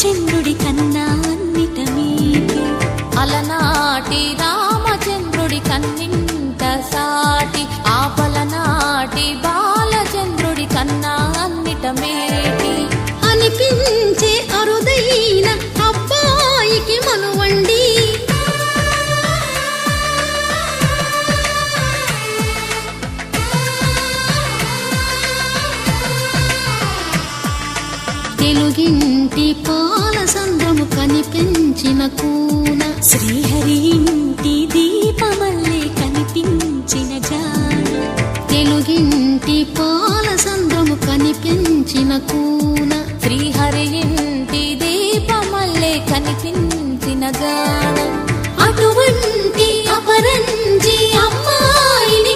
బాలచంద్రుడి కన్నా అన్నిట మీటి అలనాటి రామచంద్రుడి కన్నింత సాటి ఆపలనాటి బాలచంద్రుడి కన్నా అన్నిట మేటి తెలుగింటి పాల సంద్రము కనిపించిన కూన. శ్రీహరి ఇంటి దీపమల్లే కనిపించిన జాన. తెలుగింటి పాల సంద్రము కనిపించిన కూన. శ్రీహరి ఇంటి దీపమల్లే కనిపించిన గాన